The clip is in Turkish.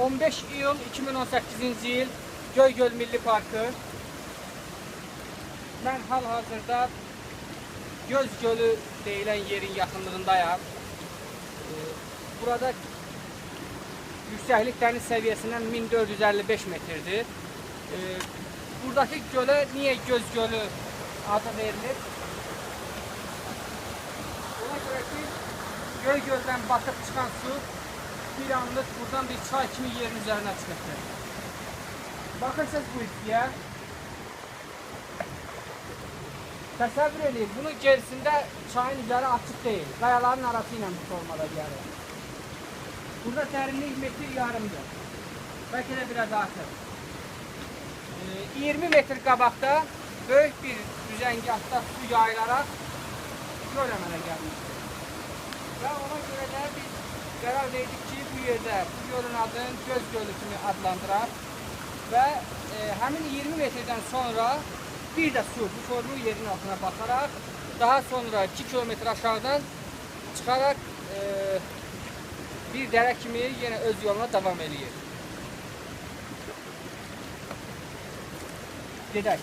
15 iyul 2018-ci il Göygöl Milli Parkı. Mən hal-hazırda Göz Gölü deyilən yerin yaxınlığındayam. Ee, Burada yüksəklik dəniz səviyyəsindən 1455 metrdir. Ee, Buradakı gölə niyə Göz Gölü adı verilir? Ona görə ki, göl göldən batıb çıxan su bir anlıq buradan bir çay kimi yerin üzərinə çıxır. Baxırsınız bu istiyə. Təsəvvür edin, bunun gerisində çayın üzəri açıq deyil. Qayaların arası ilə bu formada gəlir. Burada dərinlik metr yarımdır. Bəlkə də biraz artıq. Ee, 20 metr qabaqda böyük bir düzəngahda su yayılaraq göl əmələ gəlmişdir. Və ona görə verdik ki, bu yerdə bu gölün adını Göz Gölü kimi adlandıraq və e, həmin 20 metrdən sonra bir də su bu formu yerin altına baxaraq daha sonra 2 kilometr aşağıdan çıxaraq e, bir dərə kimi yenə öz yoluna davam eləyir. Gedək.